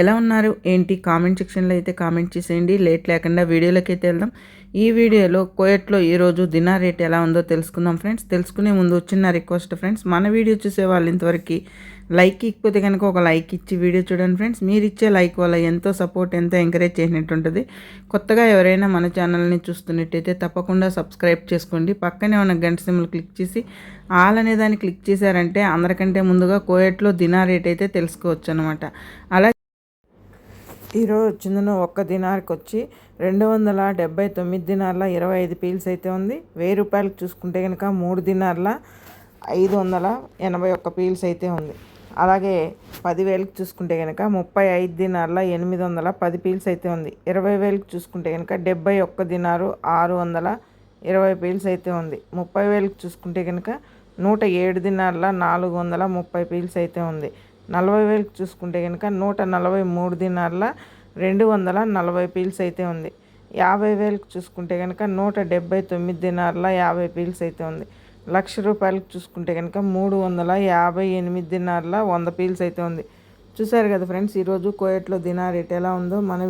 ఎలా ఉన్నారు? ఏంటి? కామెంట్ సెక్షన్లో అయితే కామెంట్ చేసేయండి. లేట్ లేకుండా వీడియోలోకి అయితే వెళ్దాం. ఈ వీడియోలో కోయట్లో ఈరోజు దినా రేట్ ఎలా ఉందో తెలుసుకుందాం ఫ్రెండ్స్. తెలుసుకునే ముందు చిన్న రిక్వెస్ట్ ఫ్రెండ్స్. మన వీడియో చూసే వాళ్ళు ఇంతవరకు లైక్ ఇకపోతే కనుక ఒక లైక్ ఇచ్చి వీడియో చూడండి ఫ్రెండ్స్. మీరు ఇచ్చే లైక్ వల్ల ఎంతో సపోర్ట్ ఎంతో ఎంకరేజ్ చేసినట్టు ఉంటుంది. కొత్తగా ఎవరైనా మన ఛానల్ని చూస్తున్నట్టయితే తప్పకుండా సబ్స్క్రైబ్ చేసుకోండి. పక్కనే ఉన్న గంట సిమ్లు క్లిక్ చేసి ఆల్ అనే దాన్ని క్లిక్ చేశారంటే అందరికంటే ముందుగా కోయట్లో దినా రేట్ అయితే తెలుసుకోవచ్చు అనమాట అలా ఈరోజు వచ్చిందను ఒక్క దినార్కి వచ్చి రెండు వందల డెబ్బై తొమ్మిది దినార్ల ఇరవై ఐదు పీల్స్ అయితే ఉంది. వెయ్యి రూపాయలకు చూసుకుంటే కనుక మూడు దినార్ల ఐదు వందల ఎనభై ఒక్క పీల్స్ అయితే ఉంది. అలాగే పదివేలకు చూసుకుంటే కనుక ముప్పై ఐదు దినార్ల ఎనిమిది వందల పది పీల్స్ అయితే ఉంది. ఇరవై వేలకు చూసుకుంటే కనుక డెబ్బై ఒక్క దినారు ఆరు వందల ఇరవై పీల్స్ అయితే ఉంది. ముప్పై వేలకు చూసుకుంటే కనుక నూట ఏడు దినార్ల నాలుగు వందల ముప్పై పీల్స్ అయితే ఉంది. నలభై వేలకు చూసుకుంటే కనుక నూట నలభై మూడు దినార్ల రెండు వందల నలభై పీల్స్ అయితే ఉంది. యాభై వేలకు చూసుకుంటే కనుక నూట డెబ్బై తొమ్మిది దినార్ల యాభై పీల్స్ అయితే ఉంది. లక్ష రూపాయలకు చూసుకుంటే కనుక మూడు వందల యాభై ఎనిమిది దినార్ల వంద పీల్స్ అయితే ఉంది. చూసారు కదా ఫ్రెండ్స్ ఈరోజు కోయట్లో దినార్ రేట్ ఎలా ఉందో మన